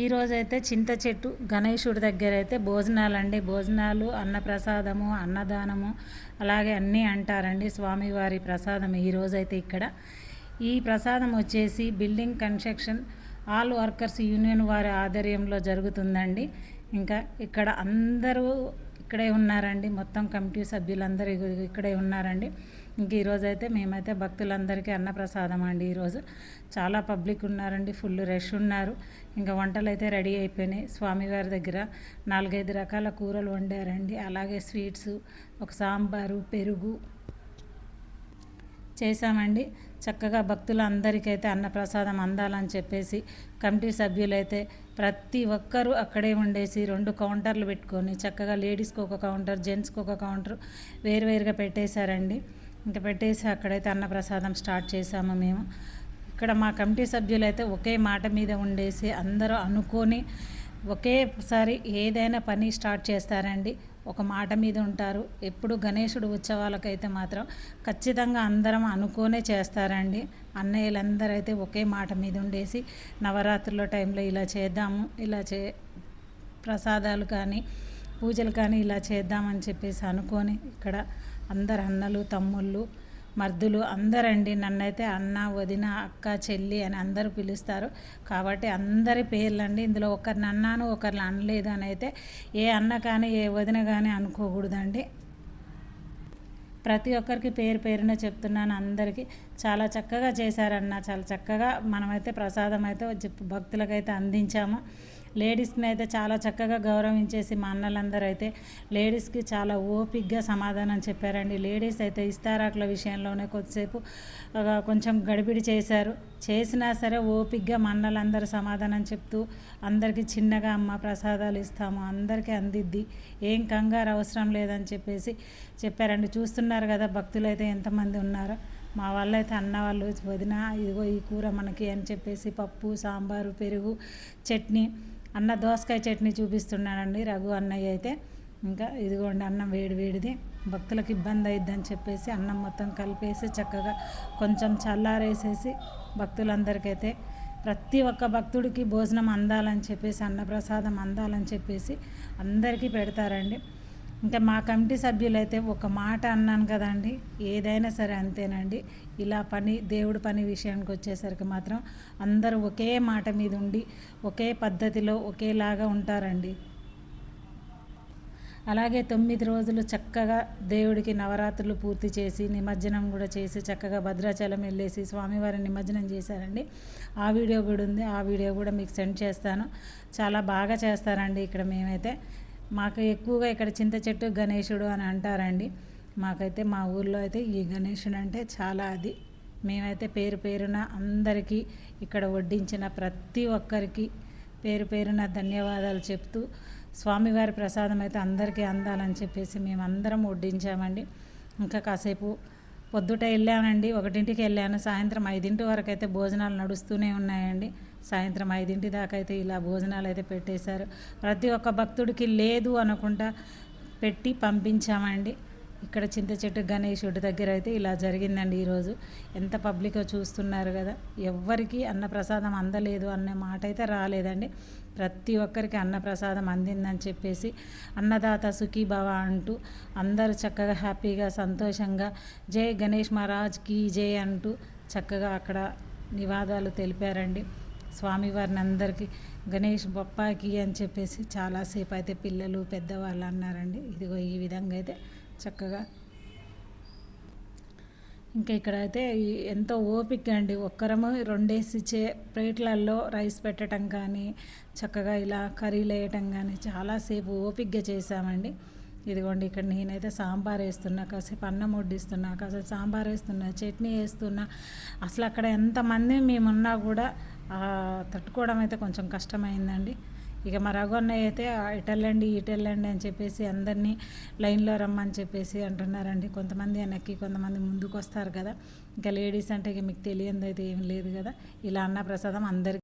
ఈరోజైతే చింత చెట్టు గణేశుడి దగ్గర అయితే భోజనాలు అండి భోజనాలు అన్నప్రసాదము అన్నదానము అలాగే అన్నీ అంటారండి స్వామివారి ప్రసాదం ఈరోజైతే ఇక్కడ. ఈ ప్రసాదం వచ్చేసి building construction all workers union వారి ఆధ్వర్యంలో జరుగుతుందండి. ఇంకా ఇక్కడ అందరూ ఇక్కడే ఉన్నారండి. మొత్తం కమిటీ సభ్యులందరూ ఇక్కడే ఉన్నారండి. ఇంక ఈరోజు అయితే మేమైతే భక్తులందరికీ అన్నప్రసాదం అండి ఈరోజు. చాలా పబ్లిక్ ఉన్నారండి ఫుల్ రష్ ఉన్నారు. ఇంకా వంటలు అయితే రెడీ అయిపోయినాయి. స్వామివారి దగ్గర నాలుగైదు రకాల కూరలు వండారండి. అలాగే స్వీట్స్ ఒక సాంబారు పెరుగు చేశామండి. చక్కగా భక్తులందరికైతే అన్నప్రసాదం అందాలని చెప్పేసి కమిటీ సభ్యులైతే ప్రతి ఒక్కరూ అక్కడే ఉండేసి రెండు కౌంటర్లు పెట్టుకొని చక్కగా లేడీస్కి ఒక కౌంటర్ జెంట్స్కి ఒక కౌంటర్ వేరువేరుగా పెట్టేశారండి. ఇంకా పెట్టేసి అక్కడైతే అన్నప్రసాదం స్టార్ట్ చేసాము మేము. ఇక్కడ మా కమిటీ సభ్యులైతే ఒకే మాట మీద ఉండేసి అందరూ అనుకొని ఒకేసారి ఏదైనా పని స్టార్ట్ చేస్తారండి. ఒక మాట మీద ఉంటారు. ఎప్పుడు గణేశుడు ఉత్సవాలకైతే మాత్రం ఖచ్చితంగా అందరం అనుకోనే చేస్తారండి. అన్నయ్యలందరూ అయితే ఒకే మాట మీద ఉండేసి నవరాత్రుల టైంలో ఇలా చేద్దాము ఇలా చే ప్రసాదాలు కానీ పూజలు కానీ ఇలా చేద్దామని చెప్పేసి అనుకొని ఇక్కడ అందరు అన్నలు తమ్ముళ్ళు మర్దులు అందరండి. నన్నైతే అన్న వదిన అక్క చెల్లి అని అందరూ పిలుస్తారు. కాబట్టి అందరి పేర్లండి. ఇందులో ఒకరిని అన్నాను ఒకరిని అనలేదు అని అయితే ఏ అన్న కానీ ఏ వదిన కానీ అనుకోకూడదండి. ప్రతి ఒక్కరికి పేరు పేరున చెప్తున్నాను అందరికీ. చాలా చక్కగా చేశారన్న. చాలా చక్కగా మనమైతే ప్రసాదం అయితే భక్తులకైతే అందించాము. లేడీస్ని అయితే చాలా చక్కగా గౌరవించేసి మా అన్నలందరూ అయితే లేడీస్కి చాలా ఓపిక్గా సమాధానం చెప్పారండి. లేడీస్ అయితే ఇస్తారాకుల విషయంలోనే కొద్దిసేపు కొంచెం గడిపిడి చేశారు. చేసినా సరే ఓపిక్గా మా సమాధానం చెప్తూ అందరికీ చిన్నగా అమ్మ ప్రసాదాలు ఇస్తాము అందరికీ అందిద్ది. ఏం కంగారు అవసరం లేదని చెప్పేసి చెప్పారండి. చూస్తున్నారు కదా భక్తులు అయితే ఎంతమంది ఉన్నారో. మా వాళ్ళైతే అన్న వాళ్ళు వదిన ఇదిగో ఈ కూర మనకి అని చెప్పేసి పప్పు సాంబారు పెరుగు చట్నీ అన్న దోసకాయ చట్నీ చూపిస్తున్నానండి రఘు అన్నయ్య అయితే ఇంకా ఇదిగోండి అన్నం వేడి వేడిది. భక్తులకు ఇబ్బంది అయిద్దని చెప్పేసి అన్నం మొత్తం కలిపేసి చక్కగా కొంచెం చల్లారేసేసి భక్తులందరికైతే ప్రతి ఒక్క భక్తుడికి భోజనం అందాలని చెప్పేసి అన్నప్రసాదం అందాలని చెప్పేసి అందరికీ పెడతారండి. ఇంకా మా కమిటీ సభ్యులైతే ఒక మాట అన్నాను కదండి ఏదైనా సరే అంతేనండి. ఇలా పని దేవుడి పని విషయానికి వచ్చేసరికి మాత్రం అందరూ ఒకే మాట మీద ఉండి ఒకే పద్ధతిలో ఒకేలాగా ఉంటారండి. అలాగే తొమ్మిది రోజులు చక్కగా దేవుడికి నవరాత్రులు పూర్తి చేసి నిమజ్జనం కూడా చేసి చక్కగా భద్రాచలం వెళ్ళేసి స్వామివారిని నిమజ్జనం చేశారండి. ఆ వీడియో కూడా ఉంది ఆ వీడియో కూడా మీకు సెండ్ చేస్తాను. చాలా బాగా చేస్తారండి ఇక్కడ మేమైతే. మాకు ఎక్కువగా ఇక్కడ చింత చెట్టు గణేశుడు అని అంటారండి. మాకైతే మా ఊర్లో అయితే ఈ గణేశుడు అంటే చాలా అది. మేమైతే పేరు పేరున అందరికీ ఇక్కడ వడ్డించిన ప్రతి ఒక్కరికి పేరు పేరున ధన్యవాదాలు చెప్తూ స్వామివారి ప్రసాదం అయితే అందరికీ అందాలని చెప్పేసి మేమందరం వడ్డించామండి. ఇంకా కాసేపు పొద్దుట వెళ్ళానండి ఒకటింటికి వెళ్ళాను. సాయంత్రం ఐదింటి వరకు అయితే భోజనాలు నడుస్తూనే ఉన్నాయండి. సాయంత్రం ఐదింటి దాకా అయితే ఇలా భోజనాలు అయితే పెట్టేశారు. ప్రతి ఒక్క భక్తుడికి లేదు అనుకుంటా పెట్టి పంపించామండి. ఇక్కడ చింత చెట్టు గణేశుడి దగ్గర అయితే ఇలా జరిగిందండి ఈరోజు. ఎంత పబ్లిక్ చూస్తున్నారు కదా. ఎవ్వరికి అన్నప్రసాదం అందలేదు అనే మాట అయితే రాలేదండి. ప్రతి ఒక్కరికి అన్నప్రసాదం అందిందని చెప్పేసి అన్నదాత సుఖీభవ అంటూ అందరూ చక్కగా హ్యాపీగా సంతోషంగా జై గణేష్ మహారాజ్ కీ జై అంటూ చక్కగా అక్కడ నివాదాలు తెలిపారండి. స్వామివారిని అందరికీ గణేష్ బొప్పాకి అని చెప్పేసి చాలాసేపు అయితే పిల్లలు పెద్దవాళ్ళు అన్నారండి. ఇదిగో ఈ విధంగా అయితే చక్కగా. ఇంకా ఇక్కడ అయితే ఎంతో ఓపిక అండి. ఒక్కరము రెండేసి చే ప్లేట్లలో రైస్ పెట్టడం కానీ చక్కగా ఇలా కర్రీలు వేయటం కానీ చాలాసేపు ఓపికగా చేసామండి ఇదిగోండి ఇక్కడ నేనైతే సాంబార్ వేస్తున్నా కాసేపు అన్నం వడ్డిస్తున్నా కాసేపు సాంబార్ వేస్తున్నా చట్నీ వేస్తున్నా. అసలు అక్కడ ఎంతమంది మేమున్నా కూడా తట్టుకోవడం అయితే కొంచెం కష్టమైందండి. ఇక మా రఘున్నయ్య అయితే ఇటెళ్ళండి ఇటెళ్ళండి అని చెప్పేసి అందరినీ లైన్లో రమ్మని చెప్పేసి అంటున్నారండి. కొంతమంది వెనక్కి కొంతమంది ముందుకు వస్తారు కదా. ఇంకా లేడీస్ అంటే ఇక మీకు తెలియదు అయితే ఏం లేదు కదా. ఇలా అన్న ప్రసాదం అందరికీ